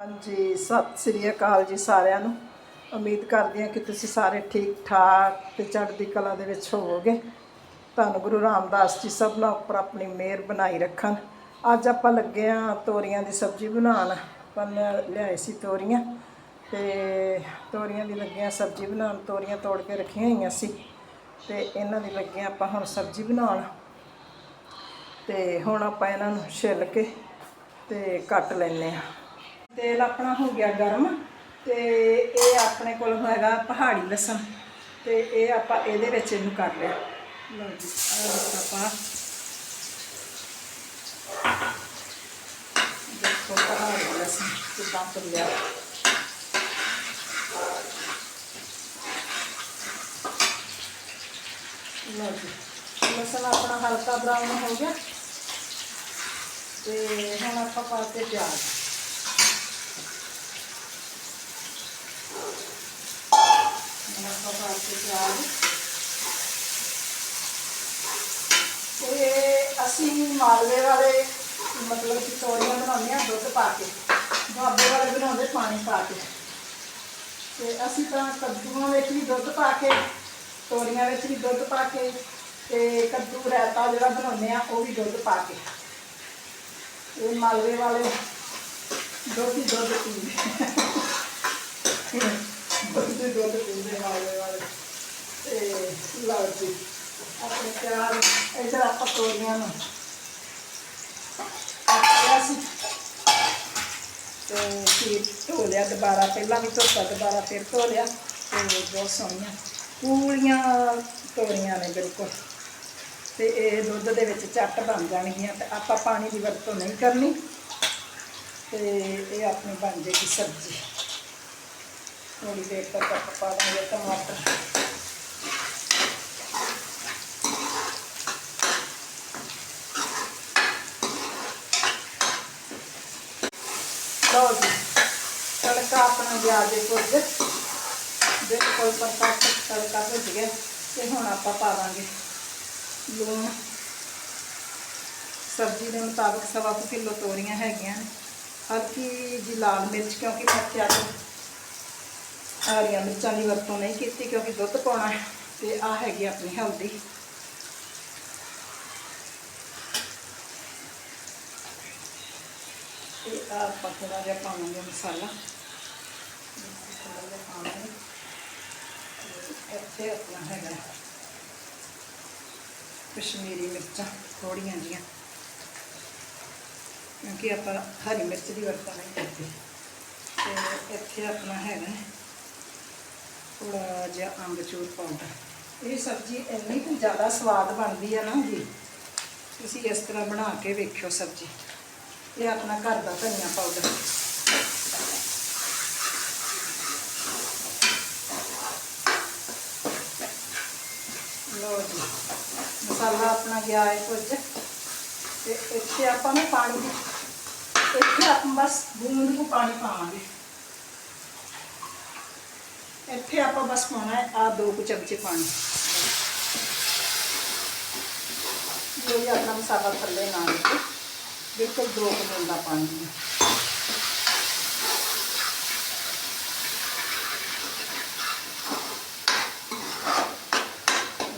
ਹਾਂਜੀ, ਸਤਿ ਸ੍ਰੀ ਅਕਾਲ ਜੀ ਸਾਰਿਆਂ ਨੂੰ। ਉਮੀਦ ਕਰਦੀ ਹਾਂ ਕਿ ਤੁਸੀਂ ਸਾਰੇ ਠੀਕ ਠਾਕ ਤੇ ਚੜ੍ਹਦੀ ਕਲਾ ਦੇ ਵਿੱਚ ਹੋਵੋਗੇ। ਤੁਹਾਨੂੰ ਗੁਰੂ ਰਾਮਦਾਸ ਜੀ ਸਭ ਨਾਲ ਉੱਪਰ ਆਪਣੀ ਮਿਹਰ ਬਣਾਈ ਰੱਖਣ। ਅੱਜ ਆਪਾਂ ਲੱਗੇ ਆ ਤੋਰੀਆਂ ਦੀ ਸਬਜ਼ੀ ਬਣਾਉਣ। ਆਪਾਂ ਲਿਆਏ ਸੀ ਤੋਰੀਆਂ ਤੇ ਤੋਰੀਆਂ ਦੀ ਲੱਗੀਆਂ ਸਬਜ਼ੀ ਬਣਾਉਣ। ਤੋਰੀਆਂ ਤੋੜ ਕੇ ਰੱਖੀਆਂ ਹੋਈਆਂ ਸੀ ਤੇ ਇਹਨਾਂ ਦੀ ਲੱਗੀਆਂ ਆਪਾਂ ਹੁਣ ਸਬਜ਼ੀ ਬਣਾਉਣ। ਤੇ ਹੁਣ ਆਪਾਂ ਇਹਨਾਂ ਨੂੰ ਛਿੱਲ ਕੇ ਤੇ ਕੱਟ ਲੈਨੇ ਆ ਤੇਲ ਆਪਣਾ ਹੋ ਗਿਆ ਗਰਮ ਤੇ ਇਹ ਆਪਣੇ ਕੋਲ ਹੈਗਾ ਪਹਾੜੀ ਲਸਣ ਤੇ ਇਹ ਆਪਾਂ ਇਹਦੇ ਵਿੱਚ ਇਹਨੂੰ ਕਰ ਲਿਆ। ਲਓ ਜੀ, ਆਹ ਵਿੱਚ ਆਪਾਂ। ਦੇਖੋ ਪਹਾੜੀ ਲਸਣ ਕਿੱਦਾਂ ਫੁੱਲਿਆ ਲਓ ਜੀ, ਲਸਣ ਆਪਣਾ ਹਲਕਾ ਬਰਾਊਨ ਹੋ ਗਿਆ ਤੇ ਹੁਣ ਆਪਾਂ ਪਾਤੇ ਪਿਆਜ਼। ਹੁਣ ਆਪਾਂ ਪਾਤੇ ਪਿਆਜ਼ ਇਹ ਅਸੀਂ ਮਾਲਵੇ ਵਾਲੇ, ਮਤਲਬ ਕਿ ਤੋਰੀਆਂ ਬਣਾਉਂਦੇ ਆ ਦੁੱਧ ਪਾ ਕੇ। ਦੁਆਬੇ ਵਾਲੇ ਬਣਾਉਂਦੇ ਪਾਣੀ ਪਾ ਕੇ। ਤੇ ਅਸੀਂ ਤਾਂ ਕੱਦੂਆਂ ਵਿੱਚ ਵੀ ਦੁੱਧ ਪਾ ਕੇ ਤੋਰੀਆਂ ਵਿੱਚ ਵੀ ਦੁੱਧ ਪਾ ਕੇ ਤੇ ਕੱਦੂ ਰਾਇਤਾ ਜਿਹੜਾ ਬਣਾਉਂਦੇ ਆ ਉਹ ਵੀ ਦੁੱਧ ਪਾ ਕੇ। ਇਹ ਮਾਲਵੇ ਵਾਲੇ ਦੁੱਧ ਹੀ ਦੁੱਧ ਪੀਂਦੇ। ਦੁੱਧ ਦੁੱਧ ਪੀਂਦੇ ਮਾਲਵੇ ਲਓ ਜੀ ਆਪਣੇ ਪਿਆਰ ਇਧਰ ਆਪਾਂ ਤੋਰੀਆਂ ਨੂੰ ਆਪਿਆ ਸੀ। ਤੇ ਫਿਰ ਧੋ ਲਿਆ, ਦੁਬਾਰਾ ਪਹਿਲਾਂ ਵੀ ਧੋਤਾ, ਦੁਬਾਰਾ ਫਿਰ ਧੋ ਲਿਆ। ਤੇ ਬਹੁਤ ਸੋਹਣੀਆਂ, ਪੂਰੀਆਂ ਤੋਰੀਆਂ ਨੇ ਬਿਲਕੁਲ। ਤੇ ਇਹ ਦੁੱਧ ਦੇ ਵਿੱਚ ਚੱਟ ਬਣ ਜਾਣਗੀਆਂ ਤੇ ਆਪਾਂ ਪਾਣੀ ਦੀ ਵਰਤੋਂ ਨਹੀਂ ਕਰਨੀ। ਤੇ ਇਹ ਆਪਣੀ ਬਣ ਜਾਏਗੀ ਸਬਜ਼ੀ। ਥੋੜੀ ਦੇਰ ਤੱਕ ਆਪਾਂ ਪਾ ਦਾਂਗੇ ਟਮਾਟਰ। ਲਓ ਜੀ ਤੜਕਾ ਆਪਣਾ ਗਿਆ ਦੇ ਕੁਝ। ਬਿਲਕੁਲ ਪਰਫੈਕਟ ਤੜਕਾ ਭੁੱਜ ਗਿਆ ਤੇ ਹੁਣ ਆਪਾਂ ਪਾਵਾਂਗੇ ਲੂਣ। ਸਬਜ਼ੀ ਦੇ ਮੁਤਾਬਕ ਸਵਾ ਕੁ ਕਿਲੋ ਤੋਰੀਆਂ ਹੈਗੀਆਂ ਨੇ। ਹਲਕੀ ਜੀ ਲਾਲ ਮਿਰਚ, ਕਿਉਂਕਿ ਮੈਂ ਅੱਜ ਹਰੀਆਂ ਮਿਰਚਾਂ ਦੀ ਵਰਤੋਂ ਨਹੀਂ ਕੀਤੀ, ਕਿਉਂਕਿ ਦੁੱਧ ਪਾਉਣਾ ਹੈ। ਤੇ ਆ ਹੈਗੀ ਆਪਣੀ ਹਲਦੀ ਤੇ ਆਪਾਂ ਥੋੜਾ ਜਿਹਾ ਪਾਵਾਂਗੇ ਮਸਾਲਾ। ਥੋੜਾ ਜਿਹਾ ਪਾਵਾਂਗੇ। ਤੇ ਇੱਥੇ ਆਪਣਾ ਹੈਗਾ ਕਸ਼ਮੀਰੀ ਮਿਰਚਾਂ ਥੋੜੀਆਂ ਜੀਆਂ ਕਿਉਂਕਿ ਆਪਾਂ ਹਰੀ ਮਿਰਚ ਦੀ ਵਰਤੋਂ ਨਹੀਂ ਕਰਦੇ। ਤੇ ਇੱਥੇ ਆਪਣਾ ਹੈਗਾ ਥੋੜਾ ਜਿਹਾ ਅੰਬਚੂਰ ਪਾਊਡਰ ਇਹ ਸਬਜ਼ੀ ਇੰਨੀ ਕੁ ਜ਼ਿਆਦਾ ਸਵਾਦ ਬਣਦੀ ਆ ਨਾ ਜੀ। ਤੁਸੀਂ ਇਸ ਤਰ੍ਹਾਂ ਬਣਾ ਕੇ ਵੇਖਿਓ ਸਬਜ਼ੀ। ਇਹ ਆਪਣਾ ਘਰ ਦਾ ਧਨੀਆ ਪਾਊਡਰ ਲੋ ਜੀ ਮਸਾਲਾ ਆਪਣਾ ਗਿਆ ਹੈ ਕੁਝ ਤੇ ਇੱਥੇ ਆਪਾਂ ਨੇ ਪਾਣੀ ਦੀ ਇੱਥੇ ਆਪਾਂ ਬਸ ਬੂੰਦ ਕੁ ਪਾਣੀ ਪਾਵਾਂਗੇ ਇੱਥੇ ਆਪਾਂ ਬਸ ਪਾਉਣਾ ਹੈ ਆ ਦੋ ਕੁ ਚਮਚੇ ਪਾਣੀ ਜੋ ਵੀ ਆਪਣਾ ਮਸਾਲਾ ਥੱਲੇ ਨਾ ਲੱਗੇ ਬਿਲਕੁਲ ਦੋ ਕੁ ਦਾ ਪਾਣੀ ਹੈ।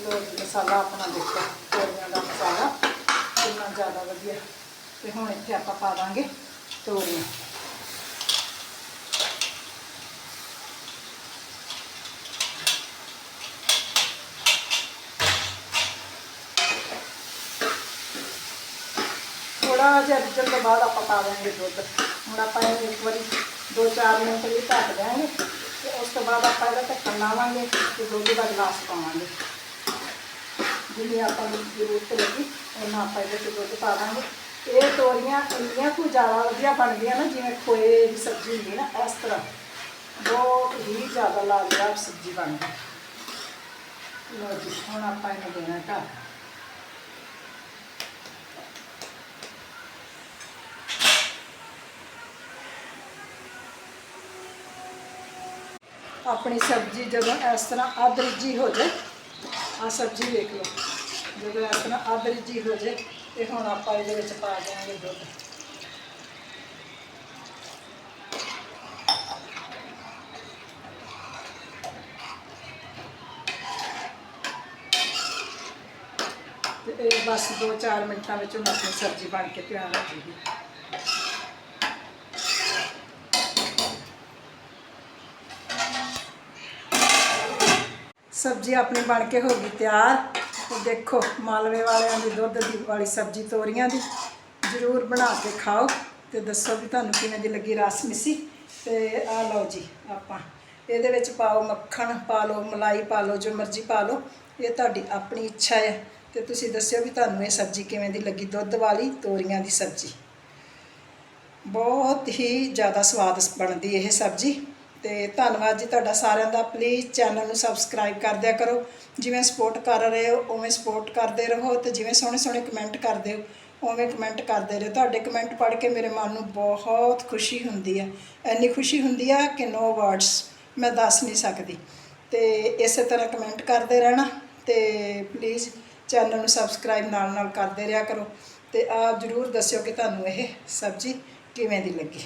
ਲੋ ਮਸਾਲਾ ਆਪਣਾ ਦੇਖੋ ਤੋਰੀਆਂ ਦਾ ਮਸਾਲਾ ਕਿੰਨਾ ਜ਼ਿਆਦਾ ਵਧੀਆ। ਤੇ ਹੁਣ ਇੱਥੇ ਆਪਾਂ ਪਾ ਦਾਂਗੇ ਤੋਰੀਆਂ। ਥੋੜਾ ਜਿਹਾ ਰਿੱਝਣ ਤੋਂ ਬਾਅਦ ਆਪਾਂ ਪਾ ਦਾਂਗੇ ਦੁੱਧ ਹੁਣ ਆਪਾਂ ਇਹਨੂੰ ਇੱਕ ਵਾਰੀ 2-4 ਮਿੰਟ ਲਈ ਢੱਕ ਦਿਆਂਗੇ ਤੇ ਉਸ ਤੋਂ ਬਾਅਦ ਆਪਾਂ ਇਹਦਾ ਢੱਕਣ ਲਾਵਾਂਗੇ ਤੇ ਦੁੱਧ ਦਾ ਗਲਾਸ ਪਾਵਾਂਗੇ ਜਿੰਨੀ ਆਪਾਂ ਨੂੰ ਜ਼ਰੂਰਤ ਲੱਗੀ ਉਹਨਾਂ ਆਪਾਂ ਇਹਦੇ 'ਚ ਦੁੱਧ ਪਾ ਦਾਂਗੇ ਇਹ ਤੋਰੀਆਂ ਇੰਨੀਆਂ ਕੁ ਜ਼ਿਆਦਾ ਵਧੀਆ ਬਣਦੀਆਂ ਨਾ ਜਿਵੇਂ ਖੋਏ ਦੀ ਸਬਜ਼ੀ ਹੁੰਦੀ ਨਾ ਇਸ ਤਰ੍ਹਾਂ ਬਹੁਤ ਹੀ ਜ਼ਿਆਦਾ ਲਾਜਵਾਬ ਸਬਜ਼ੀ ਬਣਦੀ ਲਓ ਜੀ ਹੁਣ ਆਪਾਂ ਆਪਣੀ ਸਬਜ਼ੀ ਜਦੋਂ ਇਸ ਤਰ੍ਹਾਂ ਆਦਰਜੀ ਹੋ ਜਾਏ ਆ ਸਬਜ਼ੀ ਵੇਖ ਲਓ, ਜਦੋਂ ਇਸ ਤਰ੍ਹਾਂ ਆਦਰਜੀ ਹੋ ਜਾਏ, ਤੇ ਹੁਣ ਆਪਾਂ ਇਹਦੇ ਵਿੱਚ ਪਾ ਦੇਵਾਂਗੇ ਦੁੱਧ। ਤੇ ਇਹ ਬਸ 2-4 ਮਿੰਟਾਂ ਵਿੱਚ ਆਪਣੀ ਸਬਜ਼ੀ ਬਣ ਕੇ ਤਿਆਰ ਹੋ ਜੂਗੀ ਸਬਜ਼ੀ ਆਪਣੀ ਬਣ ਕੇ ਹੋ ਗਈ ਤਿਆਰ। ਦੇਖੋ ਮਾਲਵੇ ਵਾਲਿਆਂ ਦੀ ਦੁੱਧ ਦੀ ਵਾਲੀ ਸਬਜ਼ੀ ਤੋਰੀਆਂ ਦੀ। ਜ਼ਰੂਰ ਬਣਾ ਕੇ ਖਾਓ ਤੇ ਦੱਸੋ ਵੀ ਤੁਹਾਨੂੰ ਕਿਵੇਂ ਦੀ ਲੱਗੀ ਰਸ ਮਿੱਸੀ ਤੇ ਆ ਲਓ ਜੀ ਆਪਾਂ। ਇਹਦੇ ਵਿੱਚ ਪਾਓ ਮੱਖਣ, ਪਾ ਲਓ ਮਲਾਈ, ਪਾ ਲਓ ਜੋ ਮਰਜ਼ੀ ਪਾ ਲਓ। ਇਹ ਤੁਹਾਡੀ ਆਪਣੀ ਇੱਛਾ ਹੈ। ਤੇ ਤੁਸੀਂ ਦੱਸਿਓ ਵੀ ਤੁਹਾਨੂੰ ਇਹ ਸਬਜ਼ੀ ਕਿਵੇਂ ਦੀ ਲੱਗੀ ਦੁੱਧ ਵਾਲੀ, ਤੋਰੀਆਂ ਦੀ ਸਬਜ਼ੀ। ਬਹੁਤ ਹੀ ਜ਼ਿਆਦਾ ਸਵਾਦ ਬਣਦੀ ਇਹ ਸਬਜ਼ੀ। ਤੇ ਧੰਨਵਾਦ ਜੀ ਤੁਹਾਡਾ ਸਾਰਿਆਂ ਦਾ। ਪਲੀਜ਼ ਚੈਨਲ ਨੂੰ ਸਬਸਕ੍ਰਾਈਬ ਕਰ ਦਿਆ ਕਰੋ। ਜਿਵੇਂ ਸਪੋਰਟ ਕਰ ਰਹੇ ਹੋ, ਉਵੇਂ ਸਪੋਰਟ ਕਰਦੇ ਰਹੋ ਤੇ ਜਿਵੇਂ ਸੋਹਣੇ ਸੋਹਣੇ ਕਮੈਂਟ ਕਰਦੇ ਹੋ, ਉਵੇਂ ਕਮੈਂਟ ਕਰਦੇ ਰਹੇ। ਤੁਹਾਡੇ ਕਮੈਂਟ ਪੜ੍ਹ ਕੇ ਮੇਰੇ ਮਨ ਨੂੰ ਬਹੁਤ ਖੁਸ਼ੀ ਹੁੰਦੀ ਹੈ। ਇੰਨੀ ਖੁਸ਼ੀ ਹੁੰਦੀ ਆ ਕਿ ਨੋ ਵਰਡਸ ਮੈਂ ਦੱਸ ਨਹੀਂ ਸਕਦੀ। ਤੇ ਇਸੇ ਤਰ੍ਹਾਂ ਕਮੈਂਟ ਕਰਦੇ ਰਹਿਣਾ ਤੇ ਪਲੀਜ਼ ਚੈਨਲ ਨੂੰ ਸਬਸਕ੍ਰਾਈਬ ਨਾਲ ਨਾਲ ਕਰਦੇ ਰਿਹਾ ਕਰੋ। ਤੇ ਆਪ ਜਰੂਰ ਦੱਸਿਓ ਕਿ ਤੁਹਾਨੂੰ ਇਹ ਸਬਜ਼ੀ ਕਿਵੇਂ ਦੀ ਲੱਗੀ।